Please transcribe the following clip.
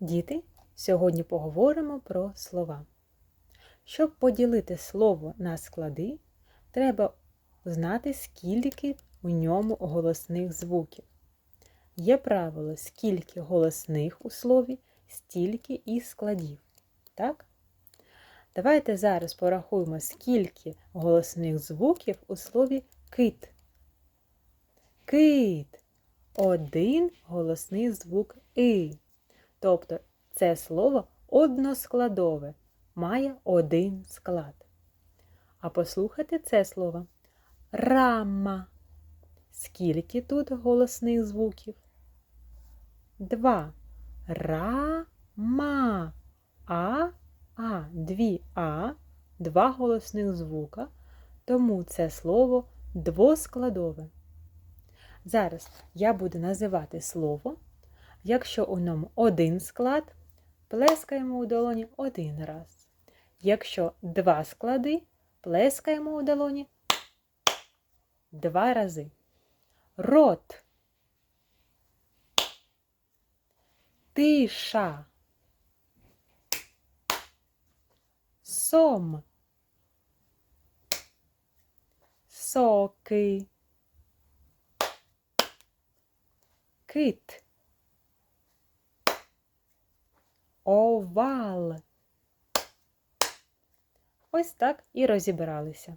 Діти, сьогодні поговоримо про слова. Щоб поділити слово на склади, треба знати, скільки у ньому голосних звуків. Є правило, скільки голосних у слові, стільки і складів. Так? Давайте зараз порахуємо, скільки голосних звуків у слові кит. Кит. Один голосний звук и. Тобто це слово односкладове, має один склад. А послухайте це слово рама. Скільки тут голосних звуків? Два. Рама. А, А, дві А, два голосних звука, тому це слово двоскладове. Зараз я буду називати слово. Якщо у ньому один склад, плескаємо у долоні один раз. Якщо два склади, плескаємо у долоні два рази. Рот. Тиша. Сом. Соки. Кит. Овал. Ось так і розібралися.